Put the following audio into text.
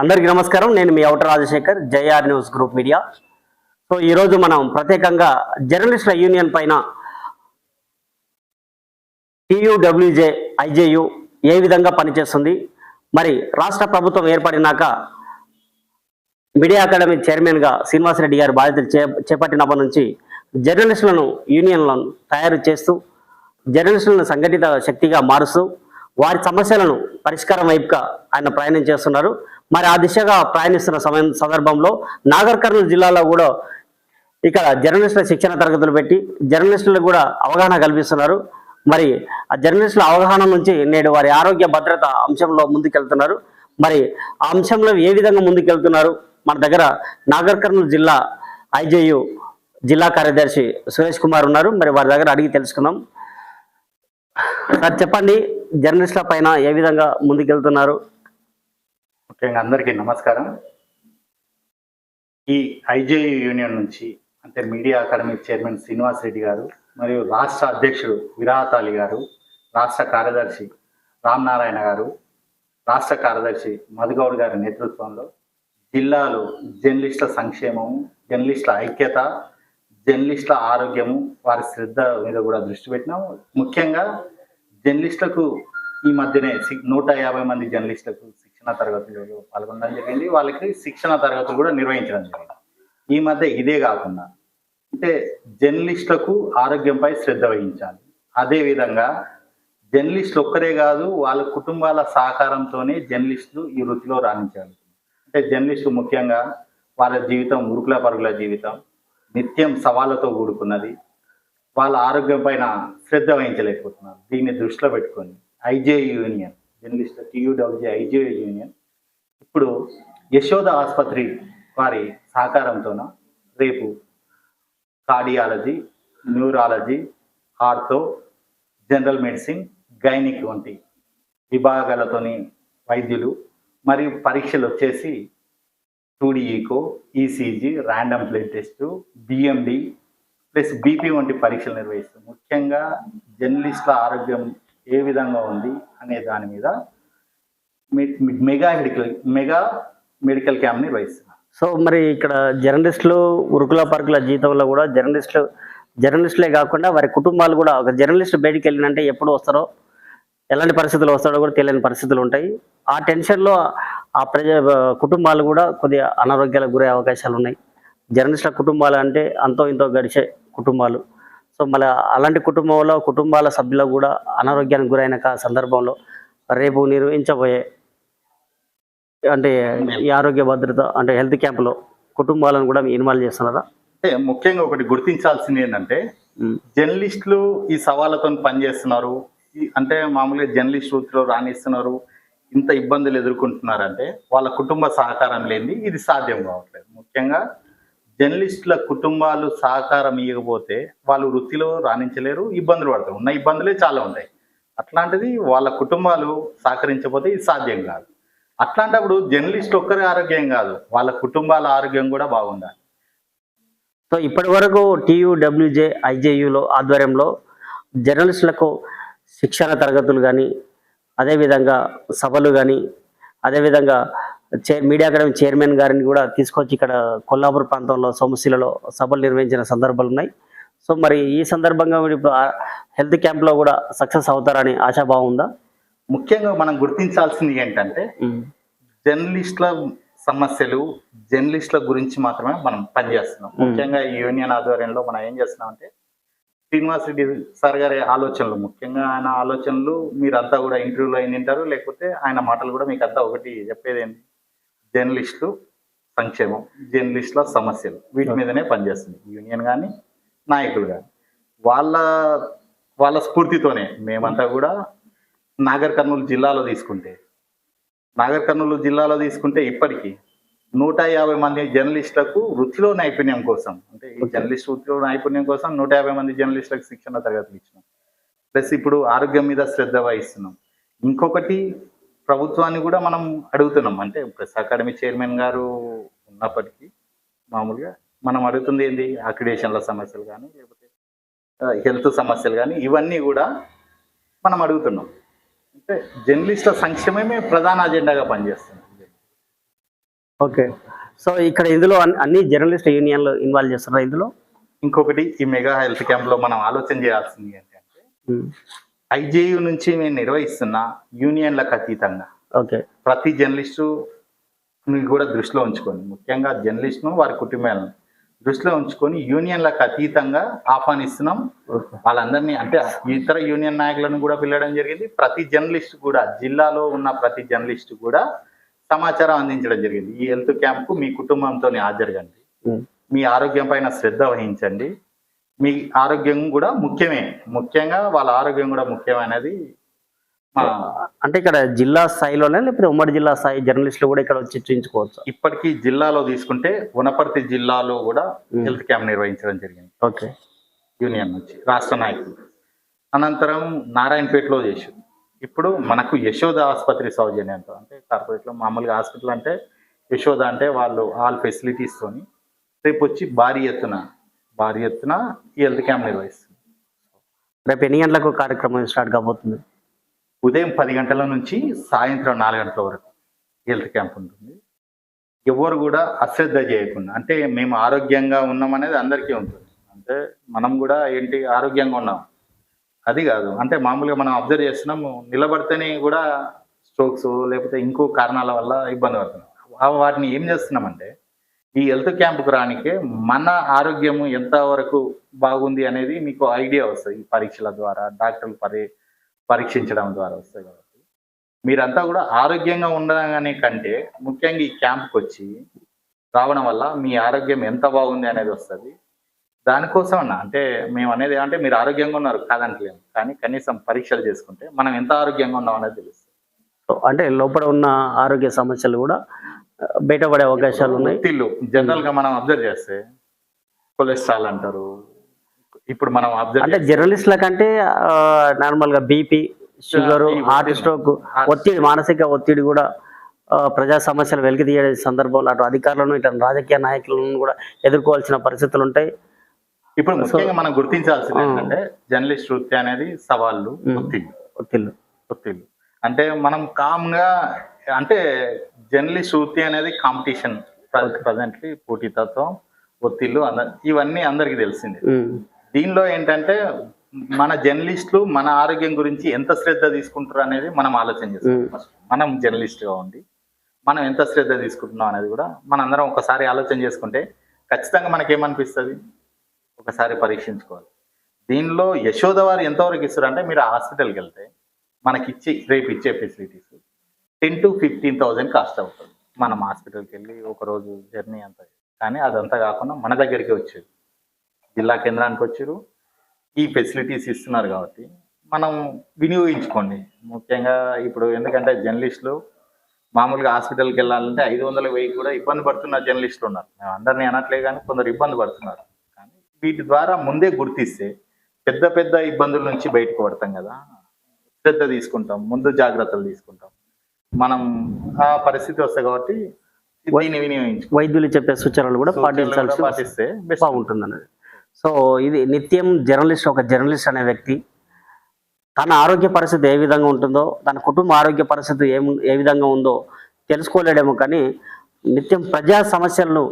అందరికీ నమస్కారం. నేను మీ outer Rajasekhar JR news group media. So ఈరోజు మనం ప్రత్యేకంగా జర్నలిస్టుల యూనియన్ పైన టీయూడబ్ల్యూజే ఐజేయు ఏ విధంగా పనిచేస్తుంది? మరి రాష్ట్ర ప్రభుత్వం ఏర్పడినాక మీడియా అకాడమీ చైర్మన్గా శ్రీనివాసరెడ్డి గారు బాధ్యతలు చే చేపట్టినప్పటి నుంచి జర్నలిస్టులను యూనియన్లను తయారు చేస్తూ జర్నలిస్టులను సంఘటిత శక్తిగా మారుస్తూ వారి సమస్యలను పరిష్కారం వైపుగా ఆయన ప్రయాణం చేస్తున్నారు. మరి ఆ దిశగా ప్రయాణిస్తున్న సమయం సందర్భంలో నాగర్ కర్నూలు జిల్లాలో కూడా ఇక్కడ జర్నలిస్టుల శిక్షణ తరగతులు పెట్టి జర్నలిస్టులకు కూడా అవగాహన కల్పిస్తున్నారు. మరి ఆ జర్నలిస్టుల అవగాహన నుంచి నేడు వారి ఆరోగ్య భద్రత అంశంలో ముందుకెళ్తున్నారు. మరి ఆ అంశంలో ఏ విధంగా ముందుకెళ్తున్నారు? మన దగ్గర నాగర్ కర్నూలు జిల్లా ఐజేయు జిల్లా కార్యదర్శి సురేష్ కుమార్ ఉన్నారు. మరి వారి దగ్గర అడిగి తెలుసుకుందాం. సార్ చెప్పండి జర్నలిస్టుల పైన ఏ విధంగా ముందుకెళ్తున్నారు? ముఖ్యంగా అందరికీ నమస్కారం. ఈ ఐజేయు యూనియన్ నుంచి అంటే media academy chairman Srinivas Reddy garu మరియు రాష్ట్ర అధ్యక్షుడు విరాహత్ అలీ గారు రాష్ట్ర కార్యదర్శి రామ్ నారాయణ గారు రాష్ట్ర కార్యదర్శి మధుగౌడ్ గారి నేతృత్వంలో జిల్లాలో జర్నలిస్టుల సంక్షేమం జర్నలిస్టుల ఐక్యత జర్నలిస్టుల ఆరోగ్యము వారి శ్రద్ధ మీద కూడా దృష్టి పెట్టినాం. ముఖ్యంగా జర్నలిస్టులకు ఈ మధ్యనే నూట యాభై మంది జర్నలిస్టులకు శిక్షణ తరగతులు పాల్గొనడం జరిగింది. వాళ్ళకి శిక్షణ తరగతులు కూడా నిర్వహించడం జరిగింది. ఈ మధ్య ఇదే కాకుండా అంటే జర్నలిస్టులకు ఆరోగ్యంపై శ్రద్ధ వహించాలి. అదేవిధంగా జర్నలిస్టులు ఒక్కరే కాదు వాళ్ళ కుటుంబాల సహకారంతోనే జర్నలిస్టులు ఈ వృత్తిలో రాణించాలి. అంటే జర్నలిస్టులు ముఖ్యంగా వాళ్ళ జీవితం ఉరుకుల పరుగుల జీవితం నిత్యం సవాళ్ళతో కూడుకున్నది. వాళ్ళ ఆరోగ్యం పైన శ్రద్ధ వహించలేకపోతున్నారు. దీన్ని దృష్టిలో పెట్టుకొని IJ union journalist TUWJ IGA union. ఇప్పుడు యశోద ఆసుపత్రి వారి సహకారంతోన రేపు cardiology neurology ortho general medicine gynaec వంటి విభాగాలతోని వైద్యులు మరియు పరీక్షలు వచ్చేసి two D echo ECG random blood test BMD plus BP వంటి పరీక్షలు నిర్వహిస్తాం ముఖ్యంగా జర్నలిస్టుల ఆరోగ్యం ఏ విధంగా ఉంది అనే దాని మీద mega medical mega medical camp నిర్వహిస్తున్నాం సో మరి ఇక్కడ జర్నలిస్టులు ఉరుకుల పరుకుల జీతంలో కూడా జర్నలిస్టులు జర్నలిస్టులే కాకుండా వారి కుటుంబాలు కూడా ఒక జర్నలిస్ట్ బయటికి వెళ్ళినంటే ఎప్పుడు వస్తారో ఎలాంటి పరిస్థితులు వస్తాడో కూడా తెలియని పరిస్థితులు ఉంటాయి. ఆ టెన్షన్లో ఆ ప్రజ కుటుంబాలు కూడా కొద్దిగా అనారోగ్యాలకు గురే అవకాశాలు ఉన్నాయి. జర్నలిస్టుల కుటుంబాలు అంటే అంతో ఇంతో గడిచే కుటుంబాలు. సో మళ్ళీ అలాంటి కుటుంబంలో కుటుంబాల సభ్యులకు కూడా అనారోగ్యానికి గురైన సందర్భంలో రేపు నిర్వహించబోయే అంటే ఈ ఆరోగ్య భద్రత అంటే హెల్త్ క్యాంపులో కుటుంబాలను కూడా ఇన్వాల్వ్ చేస్తున్నారా? అంటే ముఖ్యంగా ఒకటి గుర్తించాల్సింది ఏంటంటే. జర్నలిస్టులు ఈ సవాళ్ళతో పనిచేస్తున్నారు. అంటే మామూలుగా జర్నలిస్ట్ వృత్తిలో రాణిస్తున్నారు. ఇంత ఇబ్బందులు ఎదుర్కొంటున్నారంటే వాళ్ళ కుటుంబ సహకారం లేనిది ఇది సాధ్యం కావట్లేదు. ముఖ్యంగా జర్నలిస్టుల కుటుంబాలు సహకారం ఇవ్వకపోతే వాళ్ళు వృత్తిలో రాణించలేరు ఇబ్బందులు పడతారు. ఉన్న ఇబ్బందులే చాలా ఉంటాయి. అట్లాంటిది వాళ్ళ కుటుంబాలు సహకరించకపోతే ఇది సాధ్యం కాదు. అట్లాంటప్పుడు జర్నలిస్ట్ ఒక్కరి ఆరోగ్యం కాదు వాళ్ళ కుటుంబాల ఆరోగ్యం కూడా బాగుండాలి. సో ఇప్పటి వరకు టీయూడబ్ల్యూజే ఐజేయులో ఆధ్వర్యంలో జర్నలిస్టులకు శిక్షణ తరగతులు కానీ అదేవిధంగా సభలు కానీ అదేవిధంగా చైర్ మీడియా అకాడమీ చైర్మన్ గారిని కూడా తీసుకొచ్చి ఇక్కడ కొల్లాపూర్ ప్రాంతంలో సోమశిలలో సభలు నిర్వహించిన సందర్భాలు ఉన్నాయి. సో మరి ఈ సందర్భంగా మీరు ఇప్పుడు హెల్త్ క్యాంప్లో కూడా సక్సెస్ అవుతారని ఆశాభావం ఉందా? ముఖ్యంగా మనం గుర్తించాల్సింది ఏంటంటే జర్నలిస్టుల సమస్యలు జర్నలిస్టుల గురించి మాత్రమే మనం పనిచేస్తున్నాం. ముఖ్యంగా ఈ యూనియన్ ఆధ్వర్యంలో మనం ఏం చేస్తున్నాం అంటే శ్రీనివాస్ రెడ్డి సార్ గారి ఆలోచనలు ముఖ్యంగా ఆయన ఆలోచనలు మీరంతా కూడా ఇంటర్వ్యూలో వింటారు లేకపోతే ఆయన మాటలు కూడా మీకు అంతా ఒకటి చెప్పేది ఏంటి జర్నలిస్టులు సంక్షేమం జర్నలిస్టుల సమస్యలు వీటి మీదనే పనిచేస్తుంది. యూనియన్ కానీ నాయకులు కానీ వాళ్ళ వాళ్ళ స్ఫూర్తితోనే మేమంతా కూడా నాగర్ కర్నూలు జిల్లాలో తీసుకుంటే నాగర్ కర్నూలు జిల్లాలో తీసుకుంటే ఇప్పటికీ నూట యాభై మంది జర్నలిస్టులకు వృత్తిలో నైపుణ్యం కోసం అంటే ఈ జర్నలిస్ట్ వృత్తిలో నైపుణ్యం కోసం నూట యాభై మంది జర్నలిస్టులకు శిక్షణ తరగతులు ఇచ్చినాం. ప్లస్ ఇప్పుడు ఆరోగ్యం మీద శ్రద్ధ వహిస్తున్నాం. ఇంకొకటి ప్రభుత్వాన్ని కూడా మనం అడుగుతున్నాం. అంటే ప్రెస్ అకాడమీ చైర్మన్ గారు ఉన్నప్పటికీ మామూలుగా మనం అడుగుతుంది ఏంది? అక్రిడేషన్ల సమస్యలు కానీ లేకపోతే హెల్త్ సమస్యలు కానీ ఇవన్నీ కూడా మనం అడుగుతున్నాం. అంటే జర్నలిస్టుల సంక్షేమమే ప్రధాన అజెండాగా పనిచేస్తుంది. ఓకే. సో ఇక్కడ ఇందులో అన్ని- జర్నలిస్ట్ యూనియన్లు ఇన్వాల్వ్ చేస్తున్నారు ఇందులో? ఇంకొకటి ఈ మెగా హెల్త్ క్యాంప్లో మనం ఆలోచన చేయాల్సింది ఏంటంటే. ఐజేయు నుంచి మేము నిర్వహిస్తున్న యూనియన్లకు అతీతంగా. ఓకే. ప్రతి జర్నలిస్టు కూడా దృష్టిలో ఉంచుకొని ముఖ్యంగా జర్నలిస్ట్ను వారి కుటుంబాలను దృష్టిలో ఉంచుకొని యూనియన్లకు అతీతంగా ఆహ్వానిస్తున్నాం. వాళ్ళందరినీ అంటే ఇతర యూనియన్ నాయకులను కూడా పిలవడం జరిగింది. ప్రతి జర్నలిస్ట్ కూడా జిల్లాలో ఉన్న ప్రతి జర్నలిస్ట్ కూడా సమాచారం అందించడం జరిగింది. ఈ హెల్త్ క్యాంప్కు మీ కుటుంబంతో హాజరుగండి. మీ ఆరోగ్యం పైన శ్రద్ధ వహించండి. మీ ఆరోగ్యం కూడా ముఖ్యమే. ముఖ్యంగా వాళ్ళ ఆరోగ్యం కూడా ముఖ్యమైనది అంటే ఇక్కడ జిల్లా స్థాయిలోనే లేకపోతే ఉమ్మడి జిల్లా స్థాయి జర్నలిస్టులు కూడా ఇక్కడ వచ్చి చూపించుకోవచ్చు ఇప్పటికీ జిల్లాలో తీసుకుంటే వనపర్తి జిల్లాలో కూడా. హెల్త్ క్యాంప్ నిర్వహించడం జరిగింది. ఓకే. యూనియన్ నుంచి రాష్ట్ర నాయకులు. అనంతరం నారాయణపేటలో చేసి ఇప్పుడు మనకు యశోద ఆసుపత్రి సౌజన్యంతో అంటే కార్పొరేట్లో మామూలుగా హాస్పిటల్ అంటే యశోద అంటే వాళ్ళు ఆల్ ఫెసిలిటీస్తోని రేపు వచ్చి భారీ ఎత్తున భారీ ఎత్తున ఈ హెల్త్ క్యాంప్ నిర్వహిస్తుంది. రేపు ఎన్ని గంటలకు కార్యక్రమం స్టార్ట్ కాబోతుంది? ఉదయం పది గంటల నుంచి సాయంత్రం నాలుగు గంటల వరకు హెల్త్ క్యాంప్ ఉంటుంది. ఎవరు కూడా అశ్రద్ధ చేయకుండా అంటే మేము ఆరోగ్యంగా ఉన్నాం అనేది అందరికీ ఉంటుంది. అంటే మనం కూడా ఏంటి ఆరోగ్యంగా ఉన్నాం? అది కాదు. అంటే మామూలుగా మనం అబ్జర్వ్ చేస్తున్నాము నిలబడితేనే కూడా స్ట్రోక్స్ లేకపోతే ఇంకో కారణాల వల్ల ఇబ్బంది పడుతున్నాం. వాటిని ఏం చేస్తున్నామంటే ఈ హెల్త్ క్యాంప్కి రానికే మన ఆరోగ్యము ఎంతవరకు బాగుంది అనేది మీకు ఐడియా వస్తుంది. ఈ పరీక్షల ద్వారా డాక్టర్లు పరి పరీక్షించడం ద్వారా వస్తాయి కాబట్టి. మీరంతా కూడా ఆరోగ్యంగా ఉండగానే కంటే ముఖ్యంగా ఈ క్యాంప్కి వచ్చి రావడం వల్ల మీ ఆరోగ్యం ఎంత బాగుంది అనేది వస్తుంది. దానికోసం అన్న అంటే మేము అనేది ఏమంటే మీరు ఆరోగ్యంగా ఉన్నారు కాదంటలేము. కానీ కనీసం పరీక్షలు చేసుకుంటే మనం ఎంత ఆరోగ్యంగా ఉన్నాం అనేది తెలుస్తుంది. సో అంటే లోపల ఉన్న ఆరోగ్య సమస్యలు కూడా బయటపడే అవకాశాలు ఉన్నాయి జనరల్గా మనం అబ్జర్వ్ చేస్తే కొలెస్ట్రాల్ అంటారు ఇప్పుడు మనం అబ్జర్వ్ అంటే జర్నలిస్టుల కంటే నార్మల్గా బీపీ షుగర్ హార్ట్. స్ట్రోక్ ఒత్తిడి మానసిక ఒత్తిడి కూడా ప్రజా సమస్యలు వెలికి తీయే సందర్భంలో అటు అధికారులను ఇటు రాజకీయ నాయకులను కూడా ఎదుర్కోవాల్సిన పరిస్థితులు ఉంటాయి ఇప్పుడు ముఖ్యంగా మనం గుర్తించాల్సింది. ఏంటంటే జర్నలిస్ట్ వృత్తి అనేది సవాళ్ళు. ఒత్తిళ్ళు ఒత్తిళ్ళు ఒత్తిళ్ళు అంటే మనం కామ్గా అంటే జర్నలిస్ట్ వృత్తి అనేది కాంపిటీషన్ ప్రజెంట్లీ పోటీతత్వం ఒత్తిళ్ళు అంద- ఇవన్నీ అందరికీ తెలిసిందే. ఉమ్. దీనిలో ఏంటంటే మన జర్నలిస్టులు మన ఆరోగ్యం గురించి ఎంత శ్రద్ధ తీసుకుంటారు అనేది మనం ఆలోచన చేస్తాం. ఫస్ట్ మనం జర్నలిస్ట్గా ఉండి మనం ఎంత శ్రద్ధ తీసుకుంటున్నాం అనేది కూడా మనందరం ఒకసారి ఆలోచన చేసుకుంటే ఖచ్చితంగా మనకేమనిపిస్తుంది? ఒకసారి పరీక్షించుకోవాలి. దీనిలో యశోద వారు ఎంతవరకు ఇస్తారు అంటే మీరు హాస్పిటల్కి వెళ్తే మనకి ఇచ్చే రేపు ఇచ్చే facilities ten to fifteen thousand cost అవుతుంది. మనం హాస్పిటల్కి వెళ్ళి ఒకరోజు జర్నీ అంతా కానీ అదంతా కాకుండా మన దగ్గరికి వచ్చేది జిల్లా కేంద్రానికి వచ్చారు. ఈ ఫెసిలిటీస్ ఇస్తున్నారు కాబట్టి మనం వినియోగించుకోండి. ముఖ్యంగా ఇప్పుడు ఎందుకంటే జర్నలిస్టులు మామూలుగా హాస్పిటల్కి వెళ్ళాలంటే ఐదు వందల వెయ్యి కూడా ఇబ్బంది పడుతున్న జర్నలిస్టులు ఉన్నారు. మేము అందరినీ అనట్లే కానీ కొందరు ఇబ్బంది పడుతున్నారు. కానీ వీటి ద్వారా ముందే గుర్తిస్తే పెద్ద పెద్ద ఇబ్బందుల నుంచి బయటకు పడతాం కదా. శ్రద్ధ తీసుకుంటాం. ముందు జాగ్రత్తలు తీసుకుంటాం. మనం ఆ పరిస్థితి వస్తాయి కాబట్టి దీన్ని వైద్యులు చెప్పే సూచనలు కూడా పాటించాల్సి పాటిస్తే బాగుంటుంది అనేది సో ఇది నిత్యం జర్నలిస్ట్ ఒక జర్నలిస్ట్ అనే వ్యక్తి తన ఆరోగ్య పరిస్థితి ఏ విధంగా ఉంటుందో తన కుటుంబ ఆరోగ్య పరిస్థితి ఏం ఏ విధంగా ఉందో తెలుసుకోలేడేమో కానీ నిత్యం ప్రజా సమస్యలను